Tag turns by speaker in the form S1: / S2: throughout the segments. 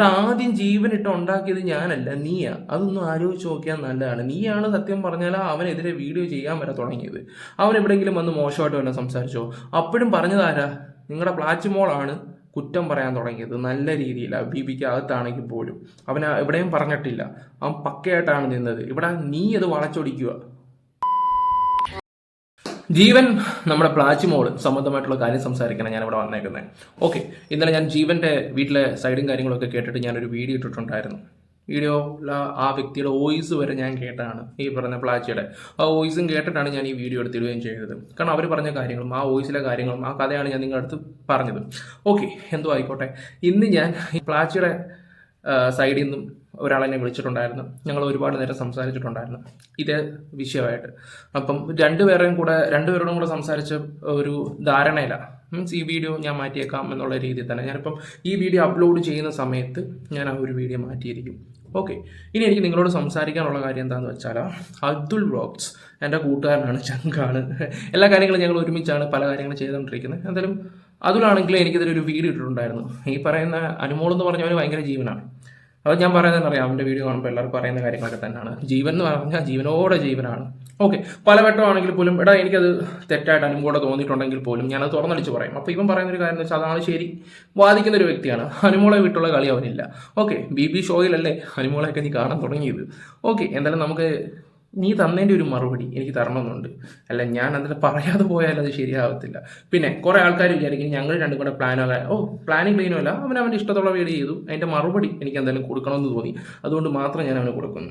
S1: ആദ്യം ജീവനിട്ട് ഉണ്ടാക്കിയത് ഞാനല്ല നീയാ. അതൊന്നും ആലോചിച്ച് നോക്കിയാൽ നല്ലതാണ്. നീയാണ് സത്യം പറഞ്ഞാൽ അവനെതിരെ വീഡിയോ ചെയ്യാൻ വരെ തുടങ്ങിയത്. അവൻ എവിടെയെങ്കിലും വന്ന് മോശമായിട്ട് വല്ല സംസാരിച്ചോ? അപ്പോഴും പറഞ്ഞതാരാ നിങ്ങളുടെ പ്ലാറ്റ്മോളാണ് കുറ്റം പറയാൻ തുടങ്ങിയത്. നല്ല രീതിയിൽ ബി ബിക്ക് അകത്താണെങ്കിൽ പോലും. അവൻ എവിടെയും പറഞ്ഞിട്ടില്ല. അവൻ പക്കയായിട്ടാണ് നിന്നത്. ഇവിടെ നീ അത് വളച്ചൊടിക്കുക. ജീവൻ നമ്മുടെ പ്ലാച്ചിമോൾ സംബന്ധമായിട്ടുള്ള കാര്യം സംസാരിക്കണം ഞാൻ ഇവിടെ വന്നേക്കുന്നത് ഓക്കെ ഇന്നലെ ഞാൻ ജീവന്റെ വീട്ടിലെ സൈഡും കാര്യങ്ങളൊക്കെ കേട്ടിട്ട് ഞാനൊരു വീഡിയോ ഇട്ടിട്ടുണ്ടായിരുന്നു. വീഡിയോ ആ വ്യക്തിയുടെ വോയിസ് വരെ ഞാൻ കേട്ടാണ് ഈ പറഞ്ഞ പ്ലാച്ചിയുടെ. ആ വോയിസും കേട്ടിട്ടാണ് ഞാൻ ഈ വീഡിയോ എടുത്തിടുകയും ചെയ്തത്. കാരണം അവർ പറഞ്ഞ കാര്യങ്ങളും ആ വോയിസിലെ കാര്യങ്ങളും ആ കഥയാണ് ഞാൻ നിങ്ങളുടെ അടുത്ത് പറഞ്ഞത്. ഓക്കെ എന്തോ ആയിക്കോട്ടെ. ഇന്ന് ഞാൻ ഈ പ്ലാച്ചിയുടെ സൈഡിൽ നിന്നും ഒരാളെന്നെ വിളിച്ചിട്ടുണ്ടായിരുന്നു. ഞങ്ങൾ ഒരുപാട് നേരം സംസാരിച്ചിട്ടുണ്ടായിരുന്നു. ഇതേ വിഷയമായിട്ട്. അപ്പം രണ്ടുപേരെയും കൂടെ രണ്ടുപേരോടും കൂടെ സംസാരിച്ച ഒരു ധാരണയില. മീൻസ് ഈ വീഡിയോ ഞാൻ മാറ്റിയേക്കാം എന്നുള്ള രീതിയിൽ തന്നെ. ഞാനിപ്പം ഈ വീഡിയോ അപ്ലോഡ് ചെയ്യുന്ന സമയത്ത് ഞാൻ ആ ഒരു വീഡിയോ മാറ്റിയിരിക്കും. ഓക്കെ. ഇനി എനിക്ക് നിങ്ങളോട് സംസാരിക്കാനുള്ള കാര്യം എന്താണെന്ന് വെച്ചാൽ അബ്ദുൾ വ്ളോഗ്സ് എന്റെ കൂട്ടുകാരനാണ് ചങ്കാണ്. എല്ലാ കാര്യങ്ങളും ഞങ്ങൾ ഒരുമിച്ചാണ് പല കാര്യങ്ങളും ചെയ്തുകൊണ്ടിരിക്കുന്നത്. എന്തായാലും അതിലാണെങ്കിലും എനിക്കിതിലൊരു വീഡിയോ ഇട്ടിട്ടുണ്ടായിരുന്നു. ഈ പറയുന്ന അനുമോൾ എന്ന് പറഞ്ഞവന് ഭയങ്കര ജീവനാണ്. അപ്പോൾ ഞാൻ പറയുന്നത് അറിയാം അവന്റെ വീഡിയോ കാണുമ്പോൾ എല്ലാവരും പറയുന്ന കാര്യങ്ങളൊക്കെ തന്നെയാണ്. ജീവൻ എന്ന് പറഞ്ഞാൽ ജീവനോടെ ജീവനാണ്. ഓക്കെ പല വട്ടമാണെങ്കിൽ പോലും എടാ എനിക്കത് തെറ്റായിട്ട് അനുമോടെ തോന്നിയിട്ടുണ്ടെങ്കിൽ പോലും ഞാനത് തുറന്നടിച്ച് പറയും. അപ്പോൾ ഇവൻ പറയുന്ന ഒരു കാര്യം എന്ന് വെച്ചാൽ അതാണ് ശരി. വാദിക്കുന്ന ഒരു വ്യക്തിയാണ്. അനുമോളെ വിട്ടുള്ള കളി അവനില്ല. ഓക്കെ ബി ബി ഷോയിലല്ലേ അനുമോളെയൊക്കെ നീ കാണാൻ തുടങ്ങിയത്. ഓക്കെ എന്തായാലും നമുക്ക് നീ തന്നതിന്റെ ഒരു മറുപടി എനിക്ക് തരണമെന്നുണ്ട്. അല്ല ഞാൻ അതിൽ പറയാതെ പോയാൽ അത് ശരിയാവത്തില്ല. പിന്നെ കുറേ ആൾക്കാർ വിചാരിക്കും ഞങ്ങൾ രണ്ടും കൂടെ പ്ലാനോ ഓ പ്ലാനിങ് ക്ലീനോ അല്ല. അവൻ അവന്റെ ഇഷ്ടത്തോളം വീട് ചെയ്തു. അതിന്റെ മറുപടി എനിക്ക് എന്തായാലും കൊടുക്കണമെന്ന് തോന്നി. അതുകൊണ്ട് മാത്രം ഞാൻ അവന് കൊടുക്കുന്നു.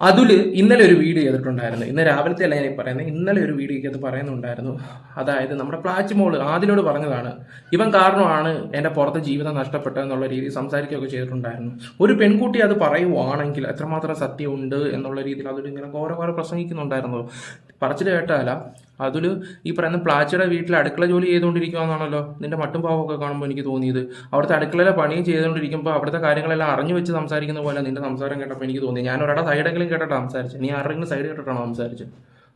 S1: അതിൽ ഇന്നലെ ഒരു വീഡിയോ ചെയ്തിട്ടുണ്ടായിരുന്നു. ഇന്ന് രാവിലത്തെ അല്ല ഞാൻ പറയുന്നത് ഇന്നലെ ഒരു വീഡിയോ അത് പറയുന്നുണ്ടായിരുന്നു. അതായത് നമ്മുടെ പ്ലാച്ച് മോൾ ആദിലോട് പറഞ്ഞതാണ് ഇവൻ കാരണമാണ് എന്റെ പുറത്തെ ജീവിതം നഷ്ടപ്പെട്ടതെന്നുള്ള രീതിയിൽ സംസാരിക്കുകയൊക്കെ ചെയ്തിട്ടുണ്ടായിരുന്നു. ഒരു പെൺകുട്ടി അത് പറയുവാണെങ്കിൽ എത്രമാത്രം സത്യമുണ്ട് എന്നുള്ള രീതിയിൽ അതിൽ ഇങ്ങനെ ഓരോ ഓരോ പ്രസംഗിക്കുന്നുണ്ടായിരുന്നു. പറച്ചിൽ കേട്ടാല അതിൽ ഈ പറയുന്ന പ്ലാച്ചയുടെ വീട്ടിൽ അടുക്കള ജോലി ചെയ്തുകൊണ്ടിരിക്കുകയെന്നാണല്ലോ നിന്റെ മട്ടും പാവമൊക്കെ കാണുമ്പോൾ എനിക്ക് തോന്നിയത്. അവിടുത്തെ അടുക്കളയിലെ പണിയും ചെയ്തുകൊണ്ടിരിക്കുമ്പോൾ അവിടുത്തെ കാര്യങ്ങളെല്ലാം അറിഞ്ഞു വെച്ച് സംസാരിക്കുന്ന പോലെ നിന്റെ സംസാരം കേട്ടപ്പോൾ എനിക്ക് തോന്നി. ഞാൻ ഒരാടെ സൈഡെങ്കിലും കേട്ടിട്ടാണ് സംസാരിച്ചത് നീ ആരുടെങ്കിലും സൈഡ് കേട്ടിട്ടാണോ സംസാരിച്ചത്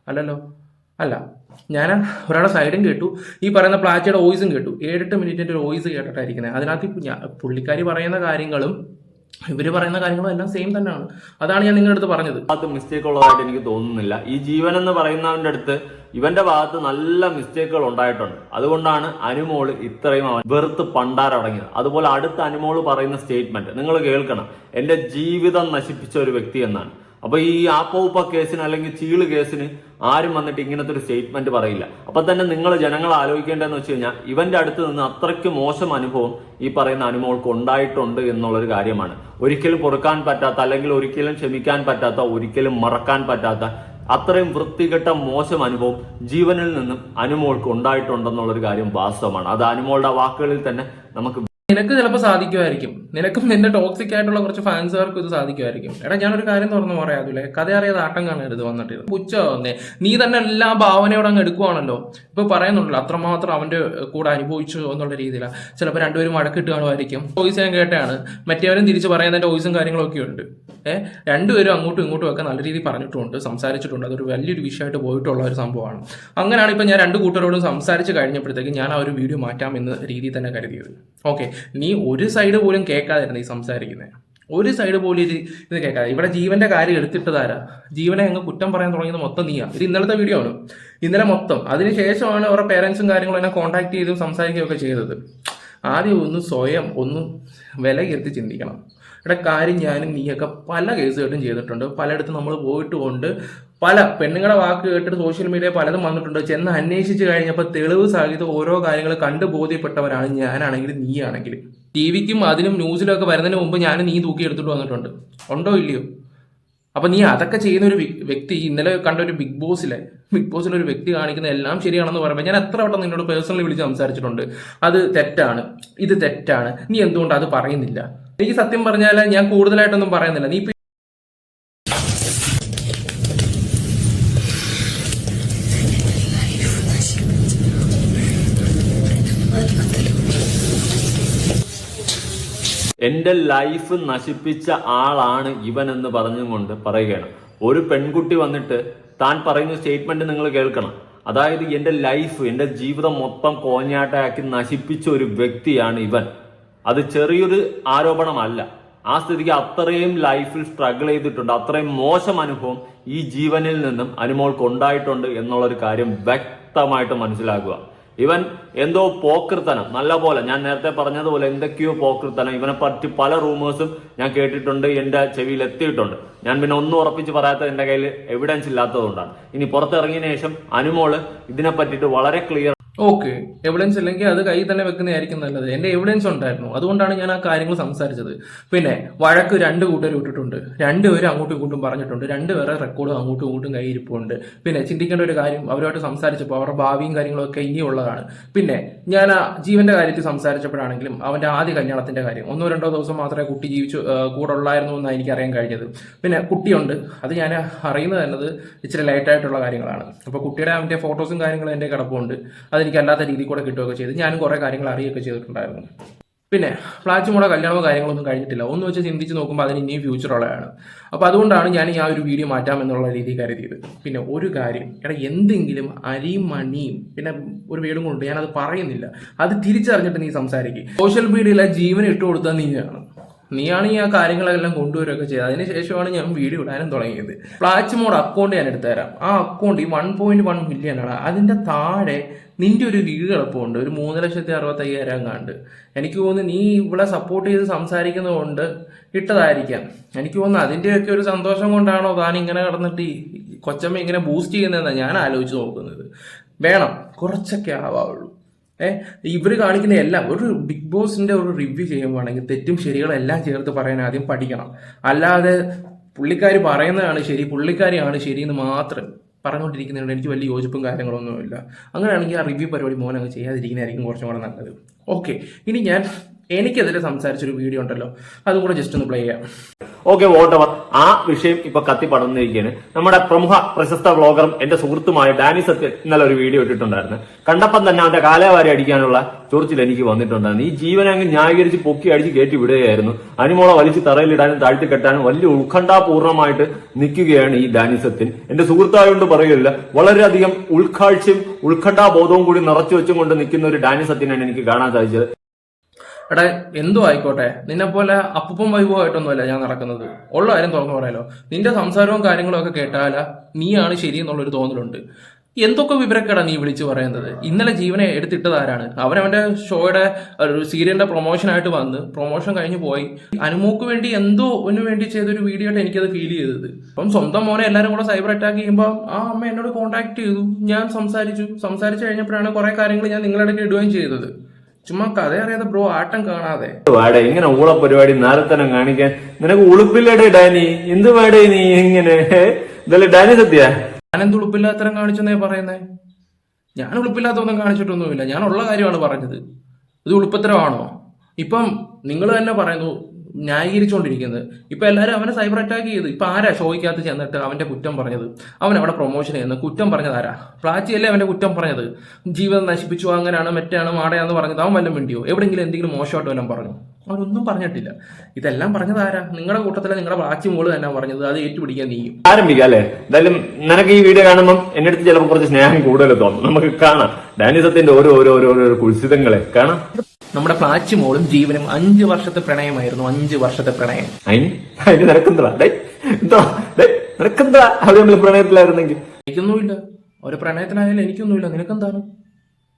S1: അല്ലല്ലോ? അല്ല. ഞാൻ ഒരാളെ സൈഡും കേട്ടു. ഈ പറയുന്ന പ്ലാച്ചയുടെ വോയിസും കേട്ടു. ഏഴെട്ട് മിനിറ്റിന്റെ ഒരു വോയിസ് കേട്ടിട്ടായിരിക്കുന്നത് അതിനകത്ത് പുള്ളിക്കാരി പറയുന്ന കാര്യങ്ങളും ഇവർ പറയുന്ന കാര്യങ്ങളും എല്ലാം സെയിം തന്നെയാണ്. അതാണ് ഞാൻ നിങ്ങളുടെ അടുത്ത് പറഞ്ഞത്.
S2: അത് മിസ്റ്റേക്ക് ഉള്ളതായിട്ട് എനിക്ക് തോന്നുന്നില്ല. ഈ ജീവൻ എന്ന് പറയുന്നവന്റെ അടുത്ത് ഇവന്റെ ഭാഗത്ത് നല്ല മിസ്റ്റേക്കുകൾ ഉണ്ടായിട്ടുണ്ട്. അതുകൊണ്ടാണ് അനുമോൾ ഇത്രയും അവൻ വെറുത്ത് പണ്ടാരടങ്ങിയത് അതുപോലെ അടുത്ത അനുമോൾ പറയുന്ന സ്റ്റേറ്റ്മെന്റ് നിങ്ങൾ കേൾക്കണം. എന്റെ ജീവിതം നശിപ്പിച്ച ഒരു വ്യക്തി എന്നാണ്. അപ്പൊ ഈ ആപ്പോപ്പ കേസിന് അല്ലെങ്കിൽ ചീൾ കേസിന് ആരും വന്നിട്ട് ഇങ്ങനത്തെ ഒരു സ്റ്റേറ്റ്മെന്റ് പറയില്ല. അപ്പൊ തന്നെ നിങ്ങൾ ജനങ്ങൾ ആലോചിക്കേണ്ടതെന്ന് വെച്ച് കഴിഞ്ഞാൽ ഇവന്റെ അടുത്ത് നിന്ന് അത്രയ്ക്ക് മോശം അനുഭവം ഈ പറയുന്ന അനുമോൾക്ക് ഉണ്ടായിട്ടുണ്ട് എന്നുള്ളൊരു കാര്യമാണ്. ഒരിക്കലും പൊറുക്കാൻ പറ്റാത്ത അല്ലെങ്കിൽ ഒരിക്കലും ക്ഷമിക്കാൻ പറ്റാത്ത ഒരിക്കലും മറക്കാൻ പറ്റാത്ത അത്രയും വൃത്തികെട്ട മോശം അനുഭവം ജീവനിൽ നിന്നും അനുമോൾക്ക് ഉണ്ടായിട്ടുണ്ടെന്നുള്ളൊരു കാര്യം വാസ്തവമാണ്. അത് അനുമോളുടെ വാക്കുകളിൽ തന്നെ നമുക്ക്
S1: നിനക്ക് ചിലപ്പോൾ സാധിക്കുമായിരിക്കും. നിനക്കും നിന്റെ ടോക്സിക് ആയിട്ടുള്ള കുറച്ച് ഫാൻസുകാർക്കും ഇത് സാധിക്കുമായിരിക്കും. എടാ ഞാനൊരു കാര്യം തുറന്നു പറയാതില്ലേ കഥ അറിയാതെ ആട്ടം കാണരുത് വന്നിട്ട് പുച്ച വന്നേ നീ തന്നെ എല്ലാ ഭാവനയോടെ അങ്ങ് എടുക്കുവാണല്ലോ. ഇപ്പൊ പറയുന്നുണ്ടല്ലോ അത്രമാത്രം അവന്റെ കൂടെ അനുഭവിച്ചു എന്നുള്ള രീതിയിലാണ് ചിലപ്പോൾ രണ്ടുപേരും വഴക്കിട്ട് കാണുമായിരിക്കും. വോയിസ് ഞാൻ കേട്ടാണ് മറ്റേവരും തിരിച്ച് പറയുന്നതിന്റെ വോയിസും കാര്യങ്ങളൊക്കെ ഉണ്ട്. ഏഹ് രണ്ടുപേരും അങ്ങോട്ടും ഇങ്ങോട്ടും ഒക്കെ നല്ല രീതിയിൽ പറഞ്ഞിട്ടുണ്ട് സംസാരിച്ചിട്ടുണ്ട്. അതൊരു വലിയൊരു വിഷയമായിട്ട് പോയിട്ടുള്ള ഒരു സംഭവമാണ്. അങ്ങനെയാണ് ഇപ്പൊ ഞാൻ രണ്ട് കൂട്ടരോടും സംസാരിച്ച് കഴിഞ്ഞപ്പോഴത്തേക്ക് ഞാൻ ആ ഒരു വീഡിയോ മാറ്റാം എന്ന രീതിയിൽ തന്നെ കരുതിയത്. ഓക്കെ. നീ ഒരു സൈഡ് പോലും കേൾക്കാതിരുന്നു ഈ സംസാരിക്കുന്നത് ഒരു സൈഡ് പോലും ഇത് ഇത് കേൾക്കാതെ. ഇവിടെ ജീവന്റെ കാര്യം എടുത്തിട്ടതാരാ ജീവനെ അങ്ങ് കുറ്റം പറയാൻ തുടങ്ങിയത് മൊത്തം നീയാ. ഇത് ഇന്നലത്തെ വീഡിയോ ആണ്. ഇന്നലെ മൊത്തം. അതിനുശേഷമാണ് അവരുടെ പേരൻസും കാര്യങ്ങളും എന്നെ കോൺടാക്ട് ചെയ്തും സംസാരിക്കുകയൊക്കെ ചെയ്തത്. ആദ്യം ഒന്ന് സ്വയം ഒന്ന് വില കരുത്തി ചിന്തിക്കണം. ഇവിടെ കാര്യം ഞാനും നീയൊക്കെ പല കേസുകളും ചെയ്തിട്ടുണ്ട്. പലയിടത്തും നമ്മൾ പോയിട്ട് കൊണ്ട് പല പെണ്ണുങ്ങളുടെ വാക്ക് കേട്ടിട്ട് സോഷ്യൽ മീഡിയ പലതും വന്നിട്ടുണ്ട്. ചെന്ന് അന്വേഷിച്ച് കഴിഞ്ഞപ്പോൾ തെളിവ് സഹിതം ഓരോ കാര്യങ്ങൾ കണ്ടു ബോധ്യപ്പെട്ടവരാണ് ഞാനാണെങ്കിലും നീ ആണെങ്കിലും ടി വിക്കും അതിനും ന്യൂസിലും ഒക്കെ വരുന്നതിന് മുമ്പ് ഞാൻ നീ തൂക്കി എടുത്തിട്ട് വന്നിട്ടുണ്ട്. ഉണ്ടോ ഇല്ലയോ? അപ്പൊ നീ അതൊക്കെ ചെയ്യുന്ന ഒരു വ്യക്തി ഇന്നലെ കണ്ട ഒരു ബിഗ് ബോസിലെ ബിഗ് ബോസിലെ ഒരു വ്യക്തി കാണിക്കുന്ന എല്ലാം ശരിയാണെന്ന് പറയുമ്പോൾ ഞാൻ എത്ര വട്ടം നിന്നോട് പേഴ്സണലി വിളിച്ച് സംസാരിച്ചിട്ടുണ്ട്. അത് തെറ്റാണ്. ഇത് തെറ്റാണ്. നീ എന്തുകൊണ്ട് അത് പറയുന്നില്ല? എനിക്ക് സത്യം പറഞ്ഞാൽ ഞാൻ കൂടുതലായിട്ടൊന്നും പറയുന്നില്ല. നീ
S2: എന്റെ ലൈഫ് നശിപ്പിച്ച ആളാണ് ഇവൻ എന്ന് പറഞ്ഞുകൊണ്ട് പറയുകയാണ്. ഒരു പെൺകുട്ടി വന്നിട്ട് താൻ പറയുന്ന സ്റ്റേറ്റ്മെന്റ് നിങ്ങൾ കേൾക്കണം. അതായത് എന്റെ ലൈഫ് എന്റെ ജീവിതം മൊത്തം കോഞ്ഞാട്ടയാക്കി നശിപ്പിച്ച ഒരു വ്യക്തിയാണ് ഇവൻ. അത് ചെറിയൊരു ആരോപണമല്ല. ആ സ്ഥിതിക്ക് അത്രയും ലൈഫിൽ സ്ട്രഗിൾ ചെയ്തിട്ടുണ്ട്. അത്രയും മോശം അനുഭവം ഈ ജീവനിൽ നിന്നും അനുമോൾക്ക് ഉണ്ടായിട്ടുണ്ട് എന്നുള്ളൊരു കാര്യം വ്യക്തമായിട്ട് മനസ്സിലാക്കുക. ഇവൻ എന്തോ പോക്കൃത്തനം നല്ല പോലെ ഞാൻ നേരത്തെ പറഞ്ഞതുപോലെ എന്തൊക്കെയോ പോക്കൃത്തനം ഇവനെ പറ്റി പല റൂമേഴ്സും ഞാൻ കേട്ടിട്ടുണ്ട് എന്റെ ചെവിയിൽ എത്തിയിട്ടുണ്ട്. ഞാൻ പിന്നെ ഒന്നും ഉറപ്പിച്ച് പറയാത്തത് എന്റെ കയ്യിൽ എവിഡൻസ് ഇല്ലാത്തതുകൊണ്ടാണ്. ഇനി പുറത്തിറങ്ങിയ ശേഷം അനുമോൾ ഇതിനെ പറ്റിയിട്ട് വളരെ ക്ലിയർ
S1: ഓക്കെ. എവിഡൻസ് ഇല്ലെങ്കിൽ അത് കയ്യിൽ തന്നെ വെക്കുന്നതായിരിക്കും നല്ലത്. എന്റെ എവിഡൻസ് ഉണ്ടായിരുന്നു. അതുകൊണ്ടാണ് ഞാൻ ആ കാര്യങ്ങൾ സംസാരിച്ചത്. പിന്നെ വഴക്ക് രണ്ട് കൂട്ടർ ഇട്ടിട്ടുണ്ട്. രണ്ടുപേരും അങ്ങോട്ടും ഇങ്ങോട്ടും പറഞ്ഞിട്ടുണ്ട്. രണ്ടുപേരെ റെക്കോർഡും അങ്ങോട്ടും ഇങ്ങോട്ടും കയ്യിരിപ്പുണ്ട് പിന്നെ ചിന്തിക്കേണ്ട ഒരു കാര്യം അവരുമായിട്ട് സംസാരിച്ചപ്പോൾ അവരുടെ ഭാവിയും കാര്യങ്ങളൊക്കെ ഇനിയുള്ളതാണ്. പിന്നെ ഞാൻ ആ ജീവന്റെ കാര്യത്തിൽ സംസാരിച്ചപ്പോഴാണെങ്കിലും അവന്റെ ആദ്യ കല്യാണത്തിന്റെ കാര്യം. ഒന്നോ രണ്ടോ ദിവസം മാത്രമേ കുട്ടി ജീവിച്ചു കൂടെ ഉള്ളായിരുന്നു എന്നാണ് എനിക്ക് അറിയാൻ കഴിഞ്ഞത്. പിന്നെ കുട്ടിയുണ്ട്. അത് ഞാൻ അറിയുന്നത് എന്നത് ഇച്ചിരി ലൈറ്റായിട്ടുള്ള കാര്യങ്ങളാണ്. അപ്പോൾ കുട്ടിയുടെ അവന്റെ ഫോട്ടോസും കാര്യങ്ങളും എന്റെ കിടപ്പുണ്ട്. അതെനിക്ക് അല്ലാത്ത രീതിയിൽ കൂടെ കിട്ടുകയൊക്കെ ചെയ്ത്. ഞാനും കുറേ കാര്യങ്ങൾ അറിയുകയൊക്കെ ചെയ്തിട്ടുണ്ടായിരുന്നു. പിന്നെ പ്ലാച്ചുമോടെ കല്യാണമോ കാര്യങ്ങളൊന്നും കഴിഞ്ഞിട്ടില്ല. ഒന്ന് വെച്ച് ചിന്തിച്ച് നോക്കുമ്പോൾ അതിന് ഇനിയും ഫ്യൂച്ചർ ഉള്ളതാണ്. അപ്പോൾ അതുകൊണ്ടാണ് ഞാൻ ഈ ആ ഒരു വീഡിയോ മാറ്റാം എന്നുള്ള രീതി കരുതിയത്. പിന്നെ ഒരു കാര്യം എടാ എന്തെങ്കിലും അരിയും മണിയും പിന്നെ ഒരു വീടും കൊണ്ട് ഞാനത് പറയുന്നില്ല. അത് തിരിച്ചറിഞ്ഞിട്ട് നീ സംസാരിക്കും. സോഷ്യൽ മീഡിയയിലെ ജീവൻ ഇട്ട് കൊടുത്താൽ നീയാണ്. നീയാണ് ഈ ആ കാര്യങ്ങളെല്ലാം കൊണ്ടുവരികയൊക്കെ ചെയ്തത്. അതിനുശേഷമാണ് ഞാൻ വീഡിയോ ഇടാനും തുടങ്ങിയത്. ഫ്ലാച്ച് മോഡ് അക്കൗണ്ട് ഞാൻ എടുത്തുതരാം. ആ അക്കൗണ്ട് ഈ വൺ പോയിന്റ് വൺ മില്യൺ ആണ്. അതിന്റെ താഴെ നിന്റെ ഒരു വീട് കിടപ്പുണ്ട്. ഒരു മൂന്ന് ലക്ഷത്തി അറുപത്തി അയ്യായിരം കണ്ട് എനിക്ക് തോന്നുന്നു നീ ഇവിടെ സപ്പോർട്ട് ചെയ്ത് സംസാരിക്കുന്നതുകൊണ്ട് ഇട്ടതായിരിക്കാം. എനിക്ക് തോന്നുന്നു അതിന്റെയൊക്കെ ഒരു സന്തോഷം കൊണ്ടാണോ താൻ ഇങ്ങനെ കിടന്നിട്ട് കൊച്ചമ്മ ഇങ്ങനെ ബൂസ്റ്റ് ചെയ്യുന്നതെന്നാണ് ഞാൻ ആലോചിച്ച് നോക്കുന്നത്. വേണം. കുറച്ചൊക്കെ ആവാവുള്ളൂ. ഏ ഇവർ കാണിക്കുന്ന എല്ലാം ഒരു ബിഗ് ബോസിന്റെ ഒരു റിവ്യൂ ചെയ്യുമ്പോഴാണെങ്കിൽ തെറ്റും ശരികളും എല്ലാം ചേർത്ത് പറയാൻ ആദ്യം പഠിക്കണം. അല്ലാതെ പുള്ളിക്കാർ പറയുന്നതാണ് ശരി പുള്ളിക്കാരിയാണ് ശരി എന്ന് മാത്രം പറഞ്ഞുകൊണ്ടിരിക്കുന്നതുകൊണ്ട് എനിക്ക് വലിയ യോജിപ്പും കാര്യങ്ങളൊന്നുമില്ല. അങ്ങനെയാണെങ്കിൽ ആ റിവ്യൂ പരിപാടി മോനെ അങ്ങ് ചെയ്യാതിരിക്കുന്നതായിരിക്കും കുറച്ചും കൂടെ നല്ലത്. ഓക്കെ ഇനി ഞാൻ എനിക്കെതിരെ സംസാരിച്ചൊരു വീഡിയോ ഉണ്ടല്ലോ അതും കൂടെ ജസ്റ്റ് ഒന്ന് പ്ലേ ചെയ്യാം.
S2: Okay whatever. ആ വിഷയം ഇപ്പൊ കത്തി പടർന്നിരിക്കുകയാണ്. നമ്മുടെ പ്രമുഖ പ്രശസ്ത വ്ളോഗറും എന്റെ സുഹൃത്തുമായ ഡാനി സത്യൻ ഇന്നലെ ഒരു വീഡിയോ ഇട്ടിട്ടുണ്ടായിരുന്നു. കണ്ടപ്പം തന്നെ അവന്റെ കാലവാരി അടിക്കാനുള്ള ചൊറിച്ചിൽ എനിക്ക് വന്നിട്ടുണ്ടായിരുന്നു. ഈ ജീവനെ അങ്ങ് ന്യായീകരിച്ച് പൊക്കി അടിച്ച് കയറ്റി വിടുകയായിരുന്നു. അനിമോളെ വലിച്ച് തറയിലിടാനും താഴ്ത്തി കെട്ടാനും വലിയ ഉത്കണ്ഠാപൂർണമായിട്ട് നിൽക്കുകയാണ് ഈ ഡാനി സത്യൻ. എന്റെ സുഹൃത്തായോണ്ട് പറയുകയില്ല വളരെയധികം ഉൾക്കാഴ്ചയും ഉത്കണ്ഠാബോധവും കൂടി നിറച്ചു വെച്ചും കൊണ്ട് നിൽക്കുന്ന ഒരു ഡാനി സത്യനാണ് എനിക്ക് കാണാൻ സാധിച്ചത്.
S1: എടാ എന്തോ ആയിക്കോട്ടെ. നിന്നെ പോലെ അപ്പുപ്പം വൈഭവമായിട്ടൊന്നുമല്ല ഞാൻ നടക്കുന്നത്. ഉള്ള കാര്യം തുറന്നു പറയാലോ. നിന്റെ സംസാരവും കാര്യങ്ങളും ഒക്കെ കേട്ടാല നീയാണ് ശരി എന്നുള്ളൊരു തോന്നലുണ്ട്. എന്തൊക്കെ വിവരക്കേടാ നീ വിളിച്ചു പറയുന്നത്? ഇന്നലെ ജീവനെ എടുത്തിട്ടത് ആരാണ്? അവൻ അവന്റെ ഷോയുടെ സീരിയലിന്റെ പ്രൊമോഷനായിട്ട് വന്ന് പ്രൊമോഷൻ കഴിഞ്ഞു പോയി. അനുമോക്ക് വേണ്ടി എന്തോ ഒന്നു വേണ്ടി ചെയ്തൊരു വീഡിയോ ആയിട്ട് എനിക്കത് ഫീൽ ചെയ്തത്. അപ്പം സ്വന്തം മോനെ എല്ലാവരും കൂടെ സൈബർ അറ്റാക്ക് ചെയ്യുമ്പോൾ ആ അമ്മ എന്നോട് കോൺടാക്ട് ചെയ്തു. ഞാൻ സംസാരിച്ചു. സംസാരിച്ചു കഴിഞ്ഞപ്പോഴാണ് കുറെ കാര്യങ്ങൾ ഞാൻ നിങ്ങളുടെ ഇടുകയും ചെയ്തത്. ചുമ്മാ കഥ അറിയാതെ ബ്രോ ആട്ടം കാണാതെ.
S2: വാടേ ഇങ്ങനെ ഊള പരിപാടി നേരത്തനം കാണിക്കാൻ നിനക്ക് ഉളുപ്പില്ലടേ ഡാനി. എന്ത് വാടെ നീ ഇങ്ങനെ? ഇതല്ലേ ഡാനി സത്യ?
S1: ഞാനെന്ത് ഉളുപ്പില്ലാത്തരം കാണിച്ചെന്നേ പറയുന്നേ? ഞാൻ ഉളുപ്പില്ലാത്തൊന്നും കാണിച്ചിട്ടൊന്നുമില്ല. ഞാൻ ഉള്ള കാര്യമാണ് പറഞ്ഞത്. ഇത് ഉളുപ്പത്തരമാണോ? ഇപ്പം നിങ്ങൾ തന്നെ പറയുന്നു ന്യായീകരിച്ചുകൊണ്ടിരിക്കുന്നത്. ഇപ്പൊ എല്ലാവരും അവനെ സൈബർ അറ്റാക്ക് ചെയ്തു. ഇപ്പൊ ആരാ ഷോയ്ക്കകത്ത് ചെന്നിട്ട് അവന്റെ കുറ്റം പറഞ്ഞത്? അവൻ അവിടെ പ്രൊമോഷൻ ചെയ്യുന്നത് കുറ്റം പറഞ്ഞത് ആരാ? പ്ലാച്ചിയല്ലേ അവന്റെ കുറ്റം പറഞ്ഞത്? ജീവിതം നശിപ്പിച്ചു. അങ്ങനെയാണ് മറ്റാണ് മാടയാന്ന് പറഞ്ഞത്. അവൻ വല്ലതും വേണ്ടിയോ എവിടെയെങ്കിലും എന്തെങ്കിലും മോശമായിട്ട് വല്ലതും പറഞ്ഞു? അവനൊന്നും പറഞ്ഞിട്ടില്ല. ഇതെല്ലാം പറഞ്ഞത് ആരാ? നിങ്ങളുടെ കൂട്ടത്തിലെ നിങ്ങളുടെ വാച്ച് മോൾ തന്നെ പറഞ്ഞത്. അത് ഏറ്റുപിടിക്കാൻ നീയും.
S2: ആരംഭിക്കാം അല്ലേ? എന്തായാലും നിനക്ക് ഈ വീഡിയോ കാണുമ്പോൾ എന്റെ അടുത്ത് ചിലപ്പോൾ കുറച്ച് സ്നേഹം കൂടുതൽ തോന്നും. നമുക്ക് കാണാം. ഡാനിസത്തിന്റെ ഓരോ ഓരോ ഓരോ ഓരോ കുൽസിതങ്ങളെ കാണാം.
S1: നമ്മുടെ പ്ലാച്ചി മോളും ജീവനും അഞ്ച് വർഷത്തെ പ്രണയമായിരുന്നു. അഞ്ച് വർഷത്തെ പ്രണയം.
S2: അതിന് അതിന് നിനക്കെന്താ എന്താ? നിനക്കെന്താ നമ്മൾ പ്രണയത്തിലായിരുന്നെങ്കിൽ.
S1: എനിക്കൊന്നുമില്ല. ഒരു പ്രണയത്തിനായാലും എനിക്കൊന്നുമില്ല. നിനക്കെന്താണ്?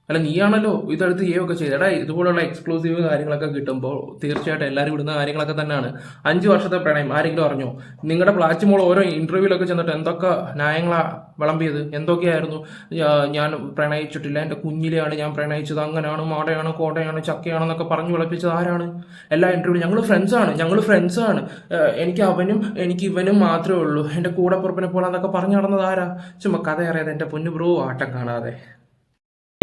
S1: അല്ല നീയാണല്ലോ ഇതെടുത്ത് ചെയ്യുകയൊക്കെ ചെയ്തത്. എടാ ഇതുപോലുള്ള എക്സ്ക്ലൂസീവ് കാര്യങ്ങളൊക്കെ കിട്ടുമ്പോൾ തീർച്ചയായിട്ടും എല്ലാവരും ഇടുന്ന കാര്യങ്ങളൊക്കെ തന്നെയാണ്. അഞ്ച് വർഷത്തെ പ്രണയം ആരെങ്കിലും അറിഞ്ഞോ? നിങ്ങളുടെ പ്ലാച്ച് മോൾ ഓരോ ഇന്റർവ്യൂലൊക്കെ ചെന്നിട്ട് എന്തൊക്കെ ന്യായങ്ങളാ വിളമ്പിയത്? എന്തൊക്കെയായിരുന്നു? ഞാൻ പ്രണയിച്ചിട്ടില്ല. എന്റെ കുഞ്ഞിലെയാണ് ഞാൻ പ്രണയിച്ചത്. അങ്ങനെയാണ് മാടയാണ് കോടയാണ് ചക്കയാണെന്നൊക്കെ പറഞ്ഞു വിളപ്പിച്ചത് ആരാണ്? എല്ലാ ഇന്റർവ്യൂ ഞങ്ങൾ ഫ്രണ്ട്സാണ് ഞങ്ങൾ ഫ്രണ്ട്സാണ് എനിക്ക് അവനും എനിക്ക് ഇവനും മാത്രമേ ഉള്ളൂ. എന്റെ കൂടെ പുറപ്പിനെ പോലെ എന്നൊക്കെ പറഞ്ഞു നടന്നത് ആരാ? ചുമ്മാ കഥ അറിയാതെ എന്റെ പൊന്നു ബ്രോ ആട്ടം കാണാതെ.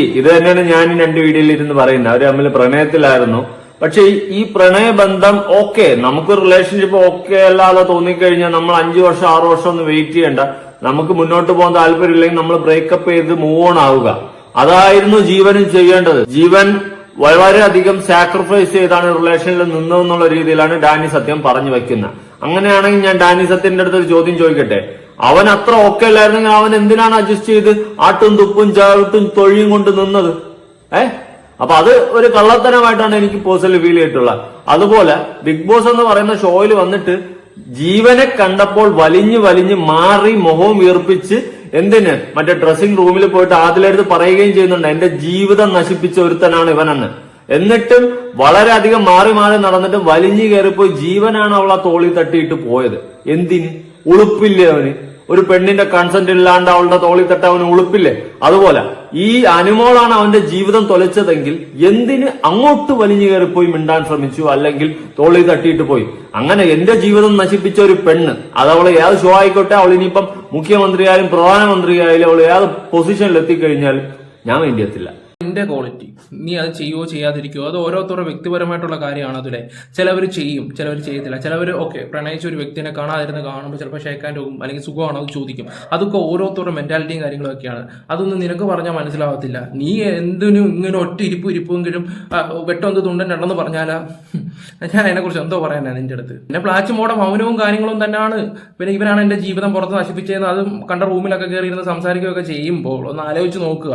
S2: ഇത് തന്നെയാണ് ഞാൻ രണ്ട് വീഡിയോയിൽ ഇരുന്ന് പറയുന്നത്. അവർ തമ്മിൽ പ്രണയത്തിലായിരുന്നു. പക്ഷെ ഈ- പ്രണയബന്ധം ഓക്കെ നമുക്ക് റിലേഷൻഷിപ്പ് ഓക്കെ അല്ലാതെ തോന്നിക്കഴിഞ്ഞാൽ നമ്മൾ അഞ്ചു വർഷം ആറു വർഷം ഒന്ന് വെയിറ്റ് ചെയ്യണ്ട. നമുക്ക് മുന്നോട്ട് പോകാൻ താല്പര്യമില്ലെങ്കിൽ നമ്മൾ ബ്രേക്കപ്പ് ചെയ്ത് മൂവ് ഓൺ ആവുക. അതായിരുന്നു ജീവനും ചെയ്യേണ്ടത്. ജീവൻ വളരെയധികം സാക്രിഫൈസ് ചെയ്താണ് റിലേഷനിൽ നിന്നതെന്നുള്ള രീതിയിലാണ് ഡാനി സത്യം പറഞ്ഞു വെക്കുന്നത്. അങ്ങനെയാണെങ്കിൽ ഞാൻ ഡാനി സത്യന്റെ അടുത്ത് ഒരു ചോദ്യം ചോദിക്കട്ടെ? അവൻ അത്ര ഓക്കെ അല്ലായിരുന്നെങ്കിൽ അവൻ എന്തിനാണ് അഡ്ജസ്റ്റ് ചെയ്ത് ആട്ടും തുപ്പും ചാട്ടും തൊഴിയും കൊണ്ട് നിന്നത്? ഏ? അപ്പൊ അത് ഒരു കള്ളത്തരമായിട്ടാണ് എനിക്ക് പേഴ്സണലി ഫീൽ ചെയ്തിട്ടുള്ളത്. അതുപോലെ ബിഗ് ബോസ് എന്ന് പറയുന്ന ഷോയിൽ വന്നിട്ട് ജീവനെ കണ്ടപ്പോൾ വലിഞ്ഞു വലിഞ്ഞ് മാറി മുഖവും വീർപ്പിച്ച് എന്തിന്? മറ്റേ ഡ്രസ്സിംഗ് റൂമിൽ പോയിട്ട് ആദിലെടുത്ത് പറയുകയും ചെയ്യുന്നുണ്ട്. എന്റെ ജീവിതം നശിപ്പിച്ച ഒരുത്തനാണ് ഇവനെന്ന്. എന്നിട്ടും വളരെയധികം മാറി മാറി നടന്നിട്ട് വലിഞ്ഞു കയറിപ്പോയി ജീവനാണ് അവളെ തോളി തട്ടിയിട്ട് പോയത്. എന്തിന്? ഉളുപ്പില്ലേ അവന്? ഒരു പെണ്ണിന്റെ കൺസെന്റ് ഇല്ലാണ്ട് അവളുടെ തോളി തട്ട അവന് ഉളുപ്പില്ലേ? അതുപോലെ ഈ അനുമോളാണ് അവന്റെ ജീവിതം തൊലച്ചതെങ്കിൽ എന്തിന് അങ്ങോട്ട് വലിഞ്ഞു കയറിപ്പോയി മിണ്ടാൻ ശ്രമിച്ചു? അല്ലെങ്കിൽ തോളിൽ തട്ടിയിട്ട് പോയി? അങ്ങനെ എന്റെ ജീവിതം നശിപ്പിച്ച ഒരു പെണ്ണ് അത് അവൾ ഏത് ഷോ ആയിക്കോട്ടെ അവൾ ഇനിയിപ്പം മുഖ്യമന്ത്രിയായാലും പ്രധാനമന്ത്രിയായാലും അവൾ ഏത് പൊസിഷനിൽ എത്തിക്കഴിഞ്ഞാലും ഞാൻ വേണ്ടിയെത്തില്ല.
S1: നിന്റെ ക്വാളിറ്റി നീ അത് ചെയ്യുവോ ചെയ്യാതിരിക്കുവോ? അത് ഓരോരുത്തരുടെ വ്യക്തിപരമായിട്ടുള്ള കാര്യമാണ് അതിലെ. ചിലവർ ചെയ്യും ചിലവർ ചെയ്യത്തില്ല. ചിലവർ ഓക്കെ പ്രണയിച്ച ഒരു വ്യക്തിനെ കാണാതിരുന്ന് കാണുമ്പോൾ ചിലപ്പോൾ ഷേക്കാൻ പോകും അല്ലെങ്കിൽ സുഖമാണോ അത് ചോദിക്കും. അതൊക്കെ ഓരോരുത്തരുടെ മെന്റാലിറ്റിയും കാര്യങ്ങളൊക്കെയാണ്. അതൊന്നും നിനക്ക് പറഞ്ഞാൽ മനസ്സിലാവത്തില്ല. നീ എന്തിനും ഇങ്ങനെ ഒറ്റ ഇരിപ്പ് ഇരിപ്പെങ്കിലും വെട്ടൊന്ന് തുണ്ടണ്ടെന്ന് പറഞ്ഞാലാ? ഞാൻ അതിനെക്കുറിച്ച് എന്തോ പറയാനാണ് നിന്റെ അടുത്ത്. പിന്നെ പ്ലാച്ച് മോടെ മൗനവും കാര്യങ്ങളും തന്നെയാണ്. പിന്നെ ഇവനാണ് എന്റെ ജീവിതം പുറത്ത് നശിപ്പിച്ചതെന്ന് അതും കണ്ട റൂമിലൊക്കെ കയറി ഇരുന്ന് സംസാരിക്കുകയൊക്കെ ചെയ്യുമ്പോൾ ഒന്ന് ആലോചിച്ച് നോക്കുക.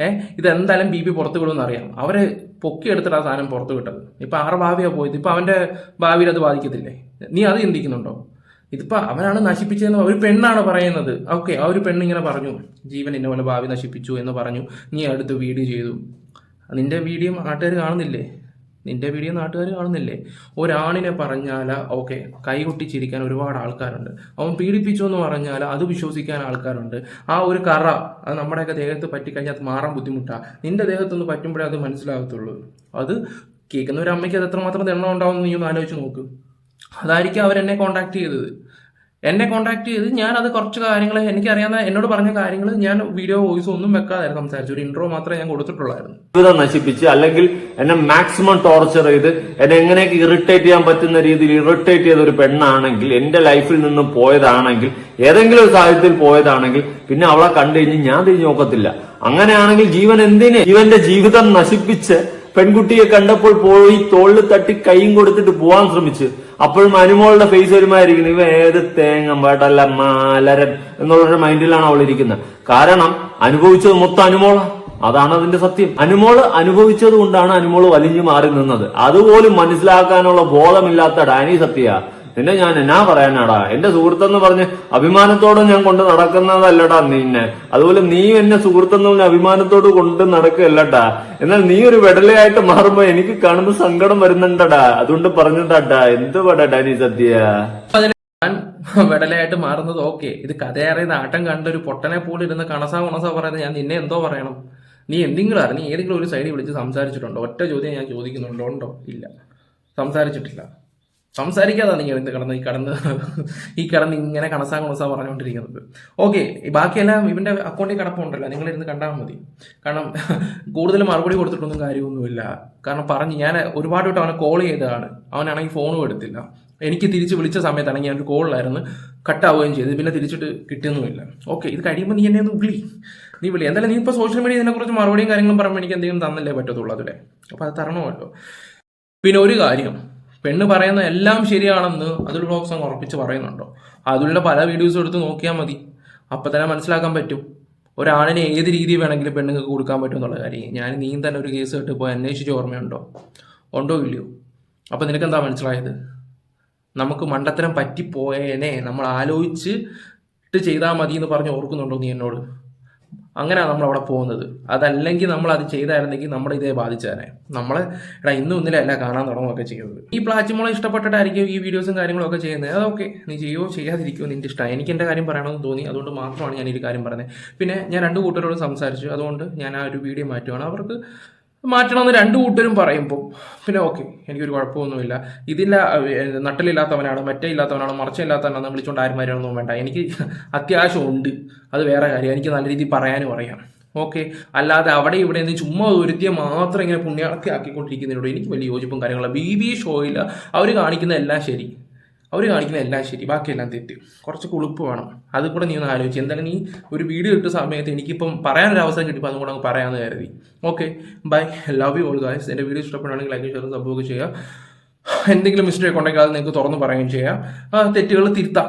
S1: ഏഹ് ഇത് എന്തായാലും ബി പി പുറത്ത് വിടുമെന്ന് അറിയാം. അവർ പൊക്കിയെടുത്തിട്ട് ആ സാധനം പുറത്ത് വിട്ടത്. ഇപ്പൊ ആറ് ഭാവിയാ പോയത്. ഇപ്പൊ അവന്റെ ഭാവിയിൽ അത് ബാധിക്കത്തില്ലേ? നീ അത് ചിന്തിക്കുന്നുണ്ടോ? ഇതിപ്പോ അവനാണ് നശിപ്പിച്ചതെന്ന് ഒരു പെണ്ണാണ് പറയുന്നത്. ഓക്കെ ആ ഒരു പെണ്ണ് ഇങ്ങനെ പറഞ്ഞു. ജീവൻ ഇന്ന പോലെ ഭാവി നശിപ്പിച്ചു എന്ന് പറഞ്ഞു. നീ അടുത്ത് വീഡിയോ ചെയ്തു. നിന്റെ വീഡിയോ നാട്ടുകാർ കാണുന്നില്ലേ? നിന്റെ വീഡിയോ നാട്ടുകാർ കാണുന്നില്ലേ? ഒരാണിനെ പറഞ്ഞാൽ ഓക്കെ കൈകൊട്ടിച്ചിരിക്കാൻ ഒരുപാട് ആൾക്കാരുണ്ട്. അവൻ പീഡിപ്പിച്ചു എന്ന് പറഞ്ഞാൽ അത് വിശ്വസിക്കാൻ ആൾക്കാരുണ്ട്. ആ ഒരു കറ അത് നമ്മുടെയൊക്കെ ദേഹത്ത് പറ്റിക്കഴിഞ്ഞാൽ അത് മാറാൻ ബുദ്ധിമുട്ടാണ് നിന്റെ ദേഹത്തൊന്ന് പറ്റുമ്പോഴേ അത് മനസ്സിലാകത്തുള്ളൂ. അത് കേൾക്കുന്ന ഒരു അമ്മയ്ക്ക് അത് എത്രമാത്രം എണ്ണം ഉണ്ടാവും നീ ഒന്ന് ആലോചിച്ച് നോക്ക്. അതായിരിക്കും അവരെന്നെ കോണ്ടാക്ട് ചെയ്തത്. എന്നെ കോൺടാക്ട് ചെയ്ത് ഞാൻ അത് കുറച്ച് കാര്യങ്ങൾ എനിക്കറിയാവുന്ന എന്നോട് പറഞ്ഞ കാര്യങ്ങൾ ഞാൻ വീഡിയോ വോയിസ് ഒന്നും വെക്കാതെ സംസാരിച്ചു. ഒരു ഇൻട്രോ മാത്രമേ ഞാൻ കൊടുത്തിട്ടുള്ളായിരുന്നു.
S2: ജീവിതം നശിപ്പിച്ച് അല്ലെങ്കിൽ എന്നെ മാക്സിമം ടോർച്ചർ ചെയ്ത് എന്നെ എങ്ങനെയൊക്കെ ഇറിറ്റേറ്റ് ചെയ്യാൻ പറ്റുന്ന രീതിയിൽ ഇറിറ്റേറ്റ് ചെയ്ത ഒരു പെണ്ണാണെങ്കിൽ എന്റെ ലൈഫിൽ നിന്ന് പോയതാണെങ്കിൽ ഏതെങ്കിലും ഒരു സാഹചര്യത്തിൽ പോയതാണെങ്കിൽ പിന്നെ അവളെ കണ്ടു കഴിഞ്ഞ് ഞാൻ തിരിഞ്ഞു നോക്കത്തില്ല. അങ്ങനെയാണെങ്കിൽ ജീവൻ എന്തിനെ? ജീവന്റെ ജീവിതം നശിപ്പിച്ച് പെൺകുട്ടിയെ കണ്ടപ്പോൾ പോയി തോളിൽ തട്ടി കൈയും കൊടുത്തിട്ട് പോവാൻ ശ്രമിച്ചു. അപ്പോഴും അനുമോളുടെ ഫേസ് വരുമായിരിക്കുന്നു ഇവ ഏത് തേങ്ങ പാട്ടല്ല മാലരൻ എന്നുള്ളൊരു മൈൻഡിലാണ് അവൾ ഇരിക്കുന്നത്. കാരണം അനുഭവിച്ചത് മൊത്തം അനുമോള. അതാണ് അതിന്റെ സത്യം. അനുമോൾ അനുഭവിച്ചത് കൊണ്ടാണ് അനുമോൾ വലിഞ്ഞു മാറി നിന്നത്. അതുപോലും മനസ്സിലാക്കാനുള്ള ബോധമില്ലാത്ത ഡാനി സത്യ നിന്നെ ഞാൻ എന്നാ പറയാനാടാ? എന്റെ സുഹൃത്തെന്ന് പറഞ്ഞ് അഭിമാനത്തോടെ ഞാൻ കൊണ്ട് നടക്കുന്നതല്ലടാ നിന്നെ. അതുപോലെ നീ എന്നെ സുഹൃത്തെന്ന് പറഞ്ഞ അഭിമാനത്തോട് കൊണ്ട് നടക്കുകയല്ലട്ടാ. എന്നാൽ നീ ഒരു വെടലയായിട്ട് മാറുമ്പോ എനിക്ക് കാണുമ്പോ സങ്കടം വരുന്നുണ്ടടാ. അതുകൊണ്ട് പറഞ്ഞിട്ടാ എന്ത് പടാ നീ സത്യ
S1: ഞാൻ വെടലയായിട്ട് മാറുന്നത് ഓക്കെ ഇത് കഥയറിയുന്ന ആട്ടം കണ്ട ഒരു പൊട്ടനെ പോലെ ഇരുന്ന് കണസ കുണസ പറയുന്നത് ഞാൻ നിന്നെ എന്തോ പറയണം. നീ എന്തെങ്കിലും നീ ഏതെങ്കിലും ഒരു സൈഡിൽ വിളിച്ച് സംസാരിച്ചിട്ടുണ്ടോ? ഒറ്റ ചോദ്യം ഞാൻ ചോദിക്കുന്നുണ്ടോ? ഉണ്ടോ? ഇല്ല. സംസാരിച്ചിട്ടില്ല. സംസാരിക്കാതാണ് നിങ്ങൾ എന്ത് കടന്ന് ഈ കടന്ന് ഈ കടന്ന് ഇങ്ങനെ കണസാ കണസാ പറഞ്ഞുകൊണ്ടിരിക്കുന്നത് ഓക്കെ ബാക്കിയെല്ലാം ഇവന്റെ അക്കൗണ്ടിൽ കിടപ്പുണ്ടല്ലോ. നിങ്ങൾ ഇരുന്ന് കണ്ടാൽ മതി. കാരണം കൂടുതൽ മറുപടി കൊടുത്തിട്ടൊന്നും കാര്യമൊന്നുമില്ല. കാരണം പറഞ്ഞ് ഞാൻ ഒരുപാട് വട്ടം അവനെ കോൾ ചെയ്തതാണ്. അവനാണെങ്കിൽ ഫോണും എടുത്തില്ല. എനിക്ക് തിരിച്ച് വിളിച്ച സമയത്താണെങ്കിൽ ഞാനൊരു കോളിലായിരുന്നു കട്ടാവുകയും ചെയ്തു. പിന്നെ തിരിച്ചിട്ട് കിട്ടുന്നുമില്ല ഓക്കെ ഇത് കഴിയുമ്പോൾ നീ എന്നെ ഒന്ന് വിളി. നീ വിളി. എന്തായാലും നീ ഇപ്പോൾ സോഷ്യൽ മീഡിയ ഇതിനെക്കുറിച്ച് മറുപടിയും കാര്യങ്ങളും പറയുമ്പോൾ എനിക്ക് എന്തെങ്കിലും തന്നല്ലേ പറ്റത്തുള്ളൂ അതിലെ. അപ്പോൾ അത് തരണമല്ലോ. പിന്നെ ഒരു കാര്യം. പെണ്ണ് പറയുന്ന എല്ലാം ശരിയാണെന്ന് അതുൽ ബ്ലോക്സ് അങ്ങ് ഉറപ്പിച്ച് പറയുന്നുണ്ടോ? അതിലുള്ള പല വീഡിയോസ് എടുത്ത് നോക്കിയാൽ മതി. അപ്പം തന്നെ മനസ്സിലാക്കാൻ പറ്റും. ഒരാണിനെ ഏത് രീതി വേണമെങ്കിലും പെണ്ണുങ്ങൾക്ക് കൊടുക്കാൻ പറ്റും എന്നുള്ള കാര്യം. ഞാൻ നീ തന്നെ ഒരു കേസ് കേട്ട് പോയി അന്വേഷിച്ച് ഓർമ്മയുണ്ടോ? ഉണ്ടോ ഇല്ലയോ? അപ്പം നിനക്കെന്താ മനസ്സിലായത്? നമുക്ക് മണ്ടത്തരം പറ്റിപ്പോയേനെ. നമ്മൾ ആലോചിച്ചിട്ട് ചെയ്താൽ മതി എന്ന് പറഞ്ഞ് ഓർക്കുന്നുണ്ടോ നീ എന്നോട്? അങ്ങനെയാണ് നമ്മൾ അവിടെ പോകുന്നത്. അതല്ലെങ്കിൽ നമ്മൾ അത് ചെയ്തായിരുന്നെങ്കിൽ നമ്മുടെ ഇതേ ബാധിച്ചേനെ. നമ്മൾ എടാ ഇന്നും ഇന്നലെയല്ല കാണാൻ തുടങ്ങുകയൊക്കെ ചെയ്യുന്നത്. ഈ പ്ലാറ്റ്ഫോളെ ഇഷ്ടപ്പെട്ടിട്ടായിരിക്കും ഈ വീഡിയോസും കാര്യങ്ങളൊക്കെ ചെയ്യുന്നത്. അതൊക്കെ നീ ചെയ്യോ? ചെയ്യാതിരിക്കുമോ നിന്റെ ഇഷ്ടം. എനിക്ക് എന്റെ കാര്യം പറയണമെന്ന് തോന്നി. അതുകൊണ്ട് മാത്രമാണ് ഞാൻ ഈ കാര്യം പറഞ്ഞത്. പിന്നെ ഞാൻ രണ്ട് കൂട്ടരോട് സംസാരിച്ചു. അതുകൊണ്ട് ഞാൻ ആ ഒരു വീഡിയോ മാറ്റുകയാണ് അവർക്ക് മാറ്റണമെന്ന് രണ്ട് കൂട്ടരും പറയുമ്പോൾ പിന്നെ ഓക്കെ എനിക്കൊരു കുഴപ്പമൊന്നുമില്ല. ഇതില്ല നട്ടലില്ലാത്തവനാണ് മറ്റേ ഇല്ലാത്തവനാണ് മറച്ചില്ലാത്തവനാണെന്ന് വിളിച്ചുകൊണ്ട് ആരും മാറ്റണമെന്നും വേണ്ട. എനിക്ക് അത്യാവശ്യം ഉണ്ട്. അത് വേറെ കാര്യം. എനിക്ക് നല്ല രീതിയിൽ പറയാനും അറിയാം. ഓക്കെ അല്ലാതെ അവിടെ ഇവിടെ നിന്ന് ചുമ്മാ ഒരുത്തിയെ മാത്രം ഇങ്ങനെ പുണ്യാളത്തി ആക്കിക്കൊണ്ടിരിക്കുന്നതിനോട് എനിക്ക് വലിയ യോജിപ്പും കാര്യങ്ങളും ബി ബി ഷോയിൽ അവർ കാണിക്കുന്ന എല്ലാം ശരി. അവർ കാണിക്കുന്ന എല്ലാം ശരി ബാക്കിയെല്ലാം തെറ്റ്. കുറച്ച് കുളിപ്പ് വേണം. അത് കൂടെ നീ ഒന്ന് ആലോചിച്ച്. എന്തായാലും നീ ഒരു വീഡിയോ ഇട്ട സമയത്ത് എനിക്കിപ്പം പറയാനൊരു അവസരം കിട്ടിയപ്പോൾ അതും കൂടെ അങ്ങ് പറയാമെന്ന് കരുതി. Okay bye love you all guys എന്റെ വീഡിയോ ഇഷ്ടപ്പെടുകയാണെങ്കിൽ ലൈക്ക് ഷെയർ സംഭവം ചെയ്യുക. എന്തെങ്കിലും മിസ്റ്റേക്ക് ഉണ്ടെങ്കിൽ അത് നിങ്ങൾക്ക് തുറന്ന് പറയുകയും ചെയ്യാം. തെറ്റുകൾ തിരുത്താം.